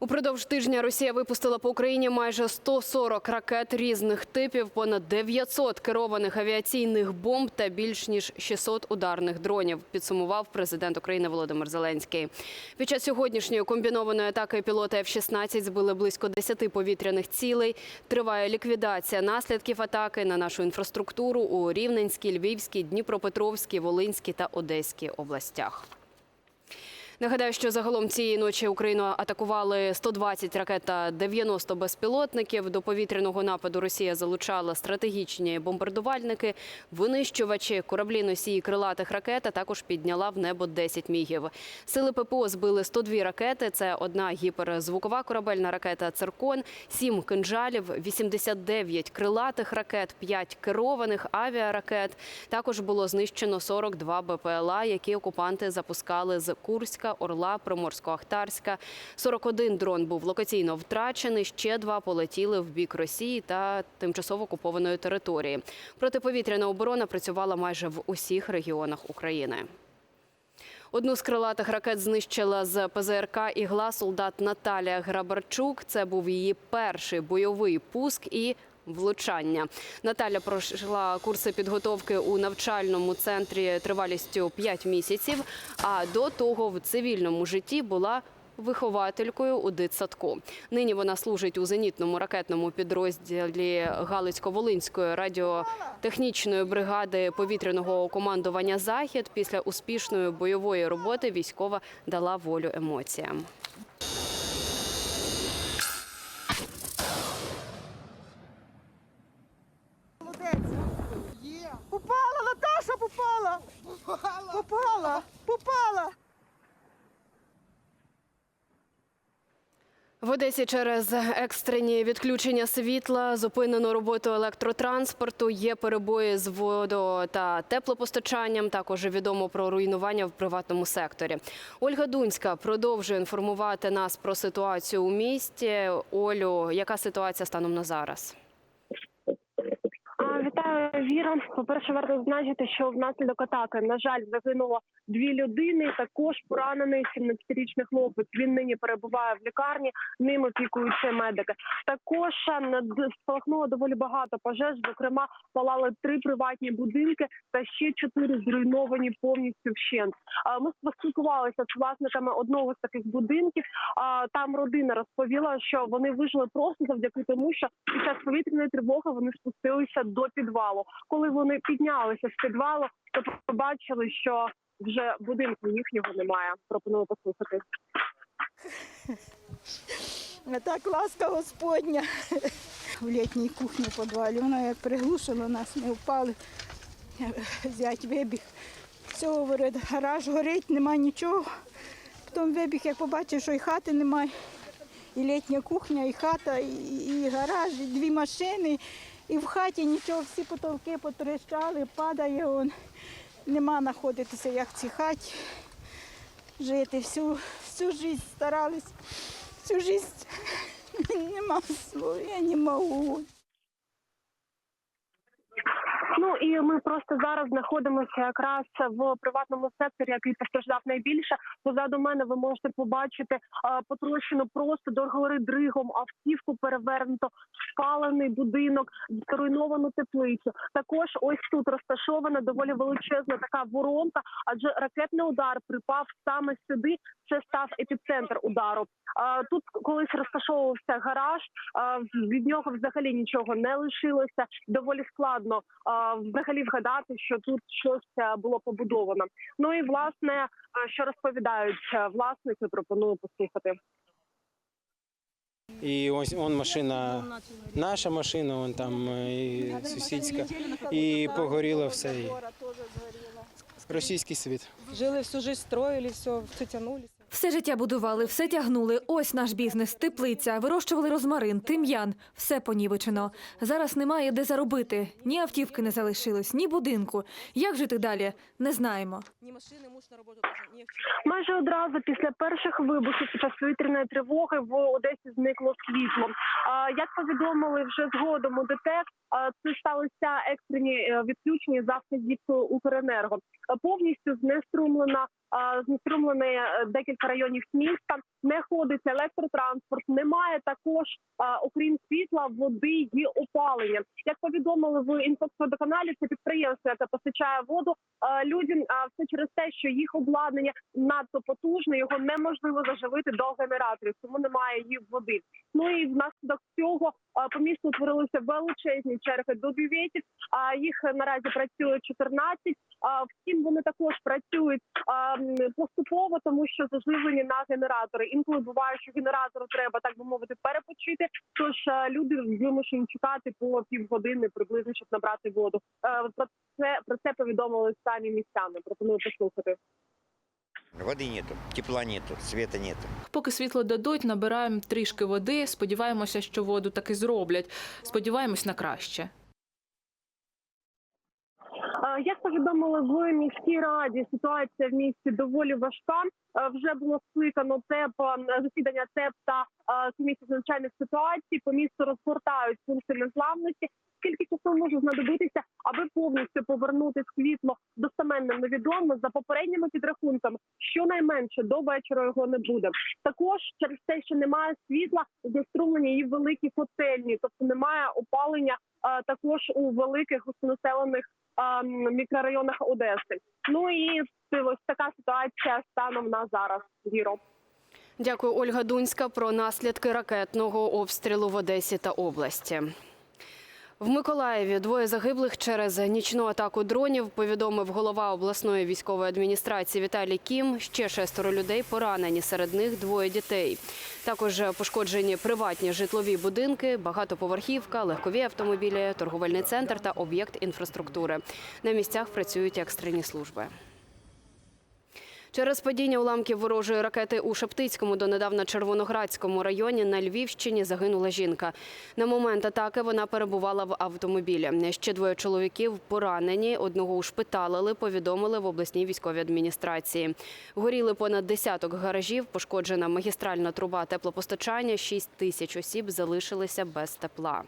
Упродовж тижня Росія випустила по Україні майже 140 ракет різних типів, понад 900 керованих авіаційних бомб та більш ніж 600 ударних дронів. Підсумував президент України Володимир Зеленський. Під час сьогоднішньої комбінованої атаки пілоти F-16 збили близько 10 повітряних цілей. Триває ліквідація наслідків атаки на нашу інфраструктуру у Рівненській, Львівській, Дніпропетровській, Волинській та Одеській областях. Нагадаю, що загалом цієї ночі Україну атакували 120 ракет та 90 безпілотників. До повітряного нападу Росія залучала стратегічні бомбардувальники, винищувачі, кораблі носії крилатих ракет, а також підняла в небо 10 мігів. Сили ППО збили 102 ракети. Це одна гіперзвукова корабельна ракета «Циркон», 7 кинжалів, 89 крилатих ракет, 5 керованих авіаракет. Також було знищено 42 БПЛА, які окупанти запускали з Курська, Орла, Приморсько-Ахтарська. 41 дрон був локаційно втрачений, ще два полетіли в бік Росії та тимчасово окупованої території. Протиповітряна оборона працювала майже в усіх регіонах України. Одну з крилатих ракет знищила з ПЗРК ігла солдат Наталія Грабарчук. Це був її перший бойовий пуск і влучання. Наталя пройшла курси підготовки у навчальному центрі тривалістю 5 місяців. А до того в цивільному житті була вихователькою у дитсадку. Нині вона служить у зенітному ракетному підрозділі Галицько-Волинської радіотехнічної бригади повітряного командування Захід. Після успішної бойової роботи військова дала волю емоціям. Попала, Наташа попала! Попала! Попала! В Одесі через екстрені відключення світла зупинено роботу електротранспорту. Є перебої з водо та теплопостачанням. Також відомо про руйнування в приватному секторі. Ольга Дунська продовжує інформувати нас про ситуацію у місті. Олю, яка ситуація станом на зараз? Віра. По-перше, варто зазначити, що внаслідок атаки, на жаль, загинуло дві людини. Також поранений 17-річний хлопець. Він нині перебуває в лікарні. Ним опікуються медики. Також над- спалахнуло доволі багато пожеж. Зокрема, палали три приватні будинки та ще чотири зруйновані повністю вщент. Ми поспілкувалися з власниками одного з таких будинків. А, Там родина розповіла, що вони вижили просто завдяки тому, що під час повітряної тривоги вони спустилися до підвалу. Коли вони піднялися з підвалу, то побачили, що вже будинку їхнього немає. Пропоную послухати. А так ласка Господня в літній кухні в підвалі. Вона як приглушила нас, ми впали. Зять вибіг. Все говорить, гараж горить, нема нічого. Потім вибіг, як побачив, що і хати немає. І літня кухня, і хата, і, і гараж, і дві машини. І в хаті нічого, всі потолки потрещали, падає. Он. Нема знаходитися, як в цій хаті. Жити всю, всю життя старались, всю життя. Нема слов, я не можу. Ну і ми просто зараз знаходимося якраз в приватному секторі, який постраждав найбільше. Позаду мене ви можете побачити а, потрощену просто до дригом автівку перевернуто, спалений будинок, зруйновану теплицю. Також ось тут розташована доволі величезна така воронка, адже ракетний удар припав саме сюди. Це став епіцентр удару. Тут колись розташовувався гараж. а, Від нього взагалі нічого не лишилося. Доволі складно взагалі вгадати, що тут щось було побудовано. Ну і власне, що розповідають власники, пропоную послухати. І ось он машина, наша машина, он там е, і сусідська. І погоріло все. І російський світ. Жили всю жизнь, строили, все, все тянулись. Все життя будували, все тягнули. Ось наш бізнес, теплиця, вирощували розмарин, тим'ян. Все понівечено. Зараз немає де заробити. Ні автівки не залишилось, ні будинку. Як жити далі? Не знаємо. Ні машини муж на. Майже одразу після перших вибухів під час повітряної тривоги в Одесі зникло світло. Як повідомили вже згодом у ДТЕК, це сталося екстрені е, відключення за Укренерго. Е, Повністю знеструмлена е, знеструмлені е, декілька районів міста. Не ходить електротранспорт. Немає також, окрім світла, води і опалення. Як повідомили в інфоводоканалі, це підприємство, яке постачає воду людям. Все через те, що їх обладнання надто потужне, його неможливо заживити до генераторів, тому немає їх води. Ну і внаслідок цього е, по місту утворилися величезні черги до бюветів. А їх наразі працює 14. А, Втім, вони також працюють поступово, тому що заживлені на генератори. Інколи буває, що генератору треба так би мовити перепочити. Тож е, люди вимушені чекати по півгодини приблизно, щоб набрати воду. Е, Про це про це повідомили самі містяни. Пропоную послухати. Воды нету, тепла нету, света нету. Поки світло дадуть, набираємо трішки води. Сподіваємося, що воду таки зроблять. Сподіваємось на краще. Е, Як повідомили в міській раді, ситуація в місті доволі важка. Е, Вже було скликано ТЕП, е, засідання ТЕП та комісії з надзвичайних ситуацій. По місту розгортають пункти незламності. Скільки часу може знадобитися, аби повністю повернути світло достеменно невідомо за попередніми підрахунками, щонайменше до вечора його не буде. Також через те, що немає світла, знеструмлені і великі котельні, тобто немає опалення е, також у великих густонаселених е, мікрорайонах Одеси. Ну і ось така ситуація станом на зараз. Віро. Дякую, Ольга Дунська, про наслідки ракетного обстрілу в Одесі та області. В Миколаєві двоє загиблих через нічну атаку дронів повідомив голова обласної військової адміністрації Віталій Кім. Ще шестеро людей поранені. Серед них двоє дітей. Також пошкоджені приватні житлові будинки, багатоповерхівка, легкові автомобілі, торговельний центр та об'єкт інфраструктури. На місцях працюють екстрені служби. Через падіння уламків ворожої ракети у Шептицькому донедавна Червоноградському районі на Львівщині загинула жінка. На момент атаки вона перебувала в автомобілі. Ще двоє чоловіків поранені. Одного ушпиталили, повідомили в обласній військовій адміністрації. Горіли понад десяток гаражів, пошкоджена магістральна труба теплопостачання. 6 тисяч осіб залишилися без тепла.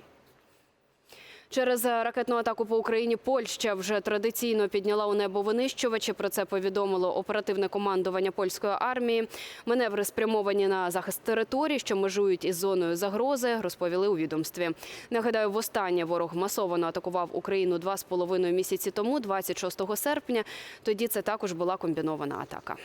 Через ракетну атаку по Україні Польща вже традиційно підняла у небо винищувачі. Про це повідомило оперативне командування польської армії. Маневри спрямовані на захист територій, що межують із зоною загрози, розповіли у відомстві. Нагадаю, востаннє ворог масово атакував Україну два з половиною місяці тому, 26 серпня. Тоді це також була комбінована атака.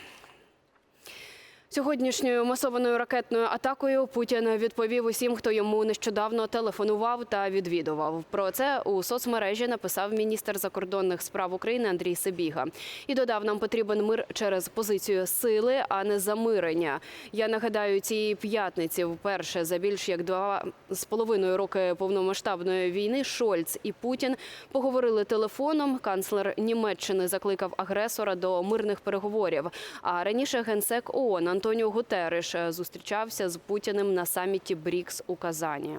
Сьогоднішньою масованою ракетною атакою Путін відповів усім, хто йому нещодавно телефонував та відвідував. Про це у соцмережі написав міністр закордонних справ України Андрій Сибіга. І додав, нам потрібен мир через позицію сили, а не замирення. Я нагадаю, цієї п'ятниці вперше за більш як два з половиною роки повномасштабної війни Шольц і Путін поговорили телефоном. Канцлер Німеччини закликав агресора до мирних переговорів. А раніше генсек ООН Антоніо Гутериш зустрічався з Путіним на саміті БРІКС у Казані.